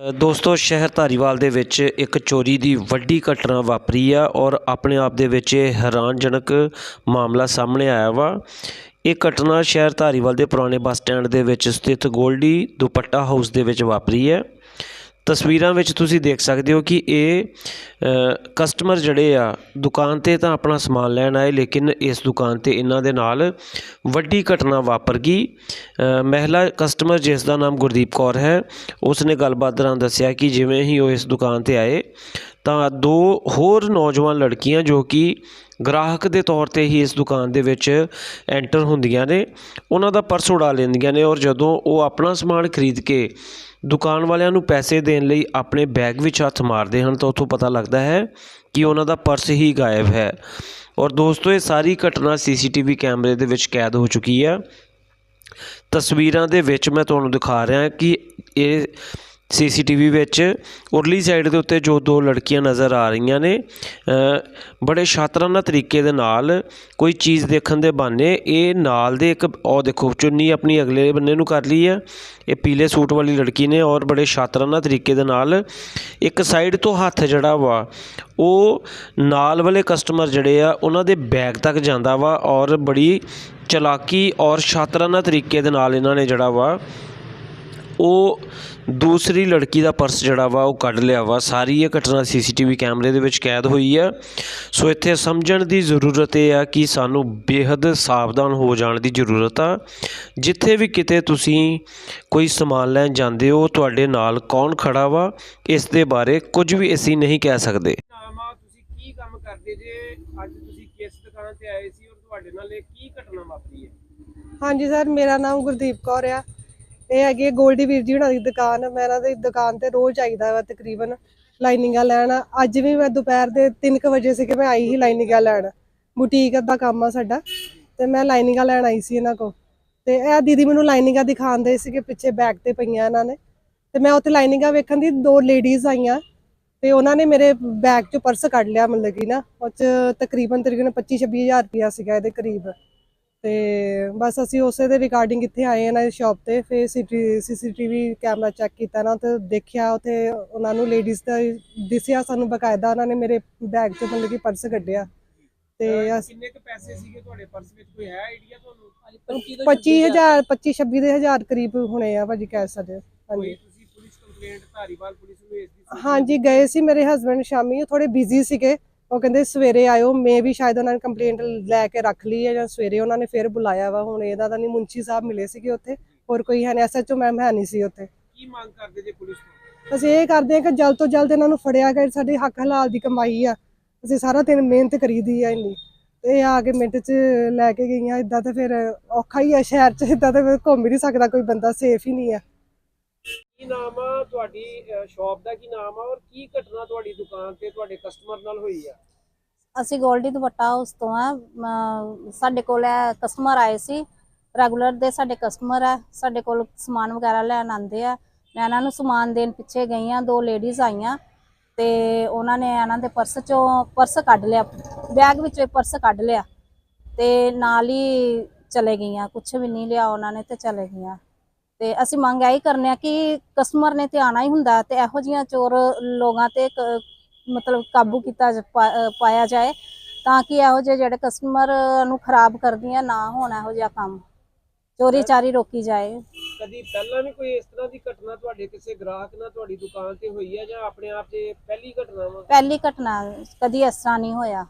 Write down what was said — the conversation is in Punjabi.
ਦੋਸਤੋ, ਸ਼ਹਿਰ ਧਾਰੀਵਾਲ ਦੇ ਵਿੱਚ ਇੱਕ ਚੋਰੀ ਦੀ ਵੱਡੀ ਘਟਨਾ ਵਾਪਰੀ ਆ ਔਰ ਆਪਣੇ ਆਪ ਦੇ ਵਿੱਚ ਇਹ ਹੈਰਾਨਜਨਕ ਮਾਮਲਾ ਸਾਹਮਣੇ ਆਇਆ ਵਾ। ਇਹ ਘਟਨਾ ਸ਼ਹਿਰ ਧਾਰੀਵਾਲ ਦੇ ਪੁਰਾਣੇ ਬੱਸ ਸਟੈਂਡ ਦੇ ਵਿੱਚ ਸਥਿਤ ਗੋਲਡੀ ਦੁਪੱਟਾ ਹਾਊਸ ਦੇ ਵਿੱਚ ਵਾਪਰੀ ਹੈ। ਤਸਵੀਰਾਂ ਵਿੱਚ ਤੁਸੀਂ ਦੇਖ ਸਕਦੇ ਹੋ ਕਿ ਇਹ ਕਸਟਮਰ ਜਿਹੜੇ ਆ, ਦੁਕਾਨ ਤੇ ਤਾਂ ਆਪਣਾ ਸਮਾਨ ਲੈਣ ਆਏ, ਲੇਕਿਨ ਇਸ ਦੁਕਾਨ ਤੇ ਇਹਨਾਂ ਦੇ ਨਾਲ ਵੱਡੀ ਘਟਨਾ ਵਾਪਰ ਗਈ। ਮਹਿਲਾ ਕਸਟਮਰ ਜਿਸ ਦਾ ਨਾਮ ਗੁਰਦੀਪ ਕੌਰ ਹੈ ਉਸ ਨੇ ਗੱਲਬਾਤ ਦੌਰਾਨ ਦੱਸਿਆ ਕਿ ਜਿਵੇਂ ਹੀ ਉਹ ਇਸ ਦੁਕਾਨ ਤੇ ਆਏ ਤਾਂ ਦੋ ਹੋਰ ਨੌਜਵਾਨ ਲੜਕੀਆਂ ਜੋ ਕਿ ਗ੍ਰਾਹਕ ਦੇ ਤੌਰ ਤੇ ਹੀ ਇਸ ਦੁਕਾਨ ਦੇ ਵਿੱਚ ਐਂਟਰ ਹੁੰਦੀਆਂ ਨੇ, ਉਹਨਾਂ ਦਾ ਪਰਸ ਉਡਾ ਲੈਂਦੀਆਂ ਨੇ ਔਰ ਜਦੋਂ ਉਹ ਆਪਣਾ ਸਮਾਨ ਖਰੀਦ ਕੇ ਦੁਕਾਨ ਵਾਲਿਆਂ ਨੂੰ ਪੈਸੇ ਦੇਣ ਲਈ ਆਪਣੇ ਬੈਗ ਵਿੱਚ ਹੱਥ ਮਾਰਦੇ ਹਨ ਤਾਂ ਉੱਥੋਂ ਪਤਾ ਲੱਗਦਾ ਹੈ ਕਿ ਉਹਨਾਂ ਦਾ ਪਰਸ ਹੀ ਗਾਇਬ ਹੈ। ਔਰ ਦੋਸਤੋ, ਇਹ ਸਾਰੀ ਘਟਨਾ ਸੀਸੀਟੀਵੀ ਕੈਮਰੇ ਦੇ ਵਿੱਚ ਕੈਦ ਹੋ ਚੁੱਕੀ ਹੈ। ਤਸਵੀਰਾਂ ਦੇ ਵਿੱਚ ਮੈਂ ਤੁਹਾਨੂੰ ਦਿਖਾ ਰਿਹਾ ਕਿ ਇਹ ਸੀਸੀਟੀਵੀ ਵਿੱਚ ਉਰਲੀ ਸਾਈਡ ਦੇ ਉੱਤੇ ਜੋ ਦੋ ਲੜਕੀਆਂ ਨਜ਼ਰ ਆ ਰਹੀਆਂ ਨੇ ਅ, ਬੜੇ ਸ਼ਾਤਰਾਨਾ ਤਰੀਕੇ ਦੇ ਨਾਲ ਕੋਈ ਚੀਜ਼ ਦੇਖਣ ਦੇ ਬਹਾਨੇ ਇਹ ਨਾਲ ਦੇ ਇੱਕ ਉਹ ਦੇਖੋ ਚੁੰਨੀ ਆਪਣੀ ਅਗਲੇ ਬੰਨੇ ਨੂੰ ਕਰ ਲਈ ਹੈ ਇਹ ਪੀਲੇ ਸੂਟ ਵਾਲੀ ਲੜਕੀ ਨੇ ਔਰ ਬੜੇ ਸ਼ਾਤਰਾਨਾ ਤਰੀਕੇ ਦੇ ਨਾਲ ਇੱਕ ਸਾਈਡ ਤੋਂ ਹੱਥ ਜਿਹੜਾ ਵਾ ਉਹ ਨਾਲ ਵਾਲੇ ਕਸਟਮਰ ਜਿਹੜੇ ਆ ਉਹਨਾਂ ਦੇ ਬੈਗ ਤੱਕ ਜਾਂਦਾ ਵਾ ਔਰ ਬੜੀ ਚਲਾਕੀ ਔਰ ਸ਼ਾਤਰਾਨਾ ਤਰੀਕੇ ਦੇ ਨਾਲ ਇਹਨਾਂ ਨੇ ਜਿਹੜਾ ਵਾ ਉਹ ਦੂਸਰੀ ਲੜਕੀ ਦਾ ਪਰਸ ਜਿਹੜਾ ਵਾ ਉਹ ਕੱਢ ਲਿਆ ਵਾ। ਸਾਰੀ ਇਹ ਘਟਨਾ ਸੀਸੀਟੀਵੀ ਕੈਮਰੇ ਦੇ ਵਿੱਚ ਕੈਦ ਹੋਈ ਆ। ਸੋ ਇੱਥੇ ਸਮਝਣ ਦੀ ਜ਼ਰੂਰਤ ਇਹ ਆ ਕਿ ਸਾਨੂੰ ਬੇਹੱਦ ਸਾਵਧਾਨ ਹੋ ਜਾਣ ਦੀ ਜ਼ਰੂਰਤ ਆ। ਜਿੱਥੇ ਵੀ ਕਿਤੇ ਤੁਸੀਂ ਕੋਈ ਸਮਾਨ ਲੈਣ ਜਾਂਦੇ ਹੋ ਤੁਹਾਡੇ ਨਾਲ ਕੌਣ ਖੜਾ ਵਾ ਇਸ ਦੇ ਬਾਰੇ ਕੁਝ ਵੀ ਅਸੀਂ ਨਹੀਂ ਕਹਿ ਸਕਦੇ। ਤੁਸੀਂ ਕੀ ਕੰਮ ਕਰਦੇ ਜੇ? ਅੱਜ ਤੁਸੀਂ ਕਿਸ ਦੁਕਾਨ ਤੇ ਆਏ ਸੀ ਔਰ ਤੁਹਾਡੇ ਨਾਲ ਇਹ ਕੀ ਘਟਨਾ ਵਾਪਰੀ ਹੈ? ਹਾਂਜੀ ਸਰ ਮੇਰਾ ਨਾਮ ਗੁਰਦੀਪ ਕੌਰ ਆ। ਇਹ ਹੈਗੀ ਹੈ ਗੋਲਡੀ ਵੀਰ ਜੀ ਹੁਣਾਂ ਦੀ ਦੁਕਾਨ। ਮੈਂ ਇਹਨਾਂ ਦੀ ਦੁਕਾਨ ਤੇ ਰੋਜ਼ ਆਈਦਾ ਵਾ ਤਕਰੀਬਨ ਲਾਈਨਿੰਗਾਂ ਲੈਣ। ਅੱਜ ਵੀ ਮੈਂ ਦੁਪਹਿਰ ਦੇ 3:00 ਵਜੇ ਸੀ ਕਿ ਮੈਂ ਆਈ ਹੀ ਲਾਈਨਿੰਗਾਂ ਲੈਣ। ਬੁਟੀਕ ਦਾ ਕੰਮ ਆ ਸਾਡਾ ਤੇ ਮੈਂ ਲਾਈਨਿੰਗਾਂ ਲੈਣ ਆਈ ਸੀ ਇਹਨਾਂ ਕੋ ਤੇ ਇਹ ਦੀਦੀ ਮੈਨੂੰ ਲਾਈਨਿੰਗਾਂ ਦਿਖਾਉਂਦੇ ਸੀ ਪਿੱਛੇ ਬੈਗ ਤੇ ਪਈਆਂ ਇਹਨਾਂ ਨੇ। ਤੇ ਮੈਂ ਉੱਥੇ ਲਾਈਨਿੰਗਾਂ ਵੇਖਣ ਦੀ ਦੋ ਲੇਡੀਜ਼ ਆਈਆਂ ਤੇ ਉਹਨਾਂ ਨੇ ਮੇਰੇ ਬੈਗ ਚੋਂ ਪਰਸ ਕੱਢ ਲਿਆ ਮਤਲਬ ਕਿ ਨਾ। ਉਹ 'ਚ ਤਕਰੀਬਨ ਤਕਰੀਬਨ 25 26000 ਰੁਪਇਆ ਸੀਗਾ ਇਹਦੇ ਕਰੀਬ। ਤੇ ਬਸ ਅਸੀਂ ਉਸੇ ਦੇ ਰਿਗਾਰਡਿੰਗ ਇੱਥੇ ਆਏ ਇਹਨਾਂ ਦੀ ਸ਼ਾਪ ਤੇ ਫਿਰ ਸੀਸੀਟੀਵੀ ਕੈਮਰਾ ਚੈੱਕ ਕੀਤਾ ਨਾ ਤੇ ਦੇਖਿਆ ਉੱਥੇ ਉਹਨਾਂ ਨੂੰ ਲੇਡੀਜ਼ ਦਾ ਦਿਸਿਆ ਸਾਨੂੰ ਬਕਾਇਦਾ ਉਹਨਾਂ ਨੇ ਮੇਰੇ ਬੈਗ ਚੋਂ ਮਤਲਬ ਕਿ ਪਰਸ ਕੱਢਿਆ। ਤੇ ਕਿੰਨੇ ਕੁ ਪੈਸੇ ਸੀਗੇ ਤੁਹਾਡੇ ਪਰਸ ਵਿੱਚ? ਕੋਈ ਹੈ ਆਈਡੀਆ ਤੁਹਾਨੂੰ? 25000 25 26 ਦੇ ਹਜ਼ਾਰ ਕਰੀਬ ਹੋਣੇ ਆ ਭਾਜੀ ਕਹਿ ਸਕਦੇ ਹਾਂਜੀ। ਤੁਸੀਂ ਪੁਲਿਸ ਕੰਪਲੇਂਟ ਧਾਰੀਵਾਲ ਪੁਲਿਸ ਨੂੰ ਇਸ ਦੀ ਸੂਚਨਾ ਹਾਂਜੀ ਗਏ ਸੀ ਮੇਰੇ ਹਸਬੰਡ ਸ਼ਾਮੀ ਥੋੜੇ ਬਿਜ਼ੀ ਸੀਗੇ। ਉਹ ਕਹਿੰਦੇ ਸਵੇਰੇ ਆਇਓ ਮੈਂ ਵੀ ਸ਼ਾਇਦ ਉਹਨਾਂ ਨੇ ਕੰਪਲੇਂਟ ਲੈ ਕੇ ਰੱਖ ਲਈ ਹੈ ਜਾਂ ਸਵੇਰੇ ਉਹਨਾਂ ਨੇ ਫਿਰ ਬੁਲਾਇਆ ਵਾ। ਹੁਣ ਇਹਦਾ ਤਾਂ ਨਹੀਂ ਮੁੰਚੀ ਸਾਹਿਬ ਮਿਲੇ ਸੀਗੇ ਉੱਥੇ। ਹੋਰ ਕੋਈ ਹੈ ਨਹੀਂ ਐਸਐਚਓ ਮੈਮ ਹੈ ਨਹੀਂ ਸੀ ਉੱਥੇ। ਕੀ ਮੰਗ ਕਰਦੇ ਜੇ ਪੁਲਿਸ ਤੋਂ? ਅਸੀਂ ਇਹ ਕਰਦੇ ਹਾਂ ਕਿ ਜਲਦ ਤੋਂ ਜਲਦ ਇਹਨਾਂ ਨੂੰ ਫੜਿਆ ਗਿਆ ਸਾਡੀ ਹੱਕ ਹਲਾਲ ਦੀ ਕਮਾਈ ਆ। ਅਸੀਂ ਸਾਰਾ ਦਿਨ ਮਿਹਨਤ ਕਰੀਦੀ ਆ ਇੰਨੀ। ਤੇ ਇਹ ਆ ਕੇ ਮਿੰਟ 'ਚ ਲੈ ਕੇ ਗਈਆਂ ਇਦਾਂ ਤਾਂ ਫਿਰ ਔਖਾ ਹੀ ਆ ਸ਼ਹਿਰ 'ਚ ਇਦਾਂ ਤਾਂ ਫਿਰ ਘੁੰਮ ਹੀ ਨਹੀਂ ਸਕਦਾ ਕੋਈ ਬੰਦਾ ਸੇਫ ਹੀ ਨਹੀਂ ਆ। ਕੀ ਨਾਮ ਆ ਤੁਹਾਡੀ ਸ਼ਾਪ ਦਾ ਕੀ ਨਾਮ ਆ ਔਰ ਕੀ ਘਟਨਾ ਤੁਹਾਡੀ ਦੁਕਾਨ ਤੇ ਤੁਹਾਡੇ ਕਸਟਮਰ ਨਾਲ ਹੋਈ ਆ? ਅਸੀਂ ਗੋਲਡੀ ਦੁਪੱਟਾ ਹਾਊਸ ਤੋਂ ਆ ਸਾਡੇ ਕੋਲ ਕਸਟਮਰ ਆਏ ਸੀ। ਰੈਗੂਲਰ ਦੇ ਸਾਡੇ ਕਸਟਮਰ ਆ, ਸਾਡੇ ਕੋਲ ਸਮਾਨ ਵਗੈਰਾ ਲੈਣ ਆਉਂਦੇ ਆ। ਮੈਂ ਇਹਨਾਂ ਨੂੰ ਸਮਾਨ ਦੇਣ ਪਿੱਛੇ ਗਈ ਆ, ਦੋ ਲੇਡੀਜ਼ ਆਈਆਂ ਤੇ ਉਹਨਾਂ ਨੇ ਇਹਨਾਂ ਦੇ ਪਰਸ ਚੋਂ ਪਰਸ ਕੱਢ ਲਿਆ। ਬੈਗ ਵਿੱਚੋਂ ਪਰਸ ਕੱਢ ਲਿਆ ਤੇ ਨਾਲ ਹੀ ਚਲੇ ਗਈਆਂ ਕੁਝ ਵੀ ਨਹੀਂ ਲਿਆ ਉਹਨਾਂ ਨੇ ਤੇ ਚਲੇ ਗਈਆਂ। ਤੇ ਅਸੀਂ ਮੰਗ ਇਹੀ ਕਰਨੇ ਆ ਕਿ ਕਸਟਮਰ ਨੇ ਤੇ ਆਣਾ ਹੀ ਹੁੰਦਾ ਤੇ ਇਹੋ ਜੀਆਂ ਚੋਰ ਲੋਕਾਂ ਤੇ ਮਤਲਬ ਕਾਬੂ ਕੀਤਾ ਪਾਇਆ ਜਾਏ ਤਾਂ ਕਿ ਇਹੋ ਜਿਹੇ ਜਿਹੜੇ ਕਸਟਮਰ ਨੂੰ ਖਰਾਬ ਕਰਦੀਆਂ ਨਾ ਹੋਣ ਇਹੋ ਜਿਹਾ ਕੰਮ। ਚੋਰੀ ਚਾਰੀ ਰੋਕੀ ਜਾਏ। ਕਦੀ ਪਹਿਲਾਂ ਵੀ ਕੋਈ ਇਸ ਤਰ੍ਹਾਂ ਦੀ ਘਟਨਾ ਤੁਹਾਡੇ ਕਿਸੇ ਗ੍ਰਾਹਕ ਨਾਲ ਤੁਹਾਡੀ ਦੁਕਾਨ ਤੇ ਹੋਈ ਹੈ ਜਾਂ ਆਪਣੇ ਆਪ ਇਹ ਪਹਿਲੀ ਘਟਨਾ ਵਾ? ਪਹਿਲੀ ਘਟਨਾ ਕਦੀ ਇਸ ਤਰ੍ਹਾਂ ਨਹੀਂ ਹੋਇਆ।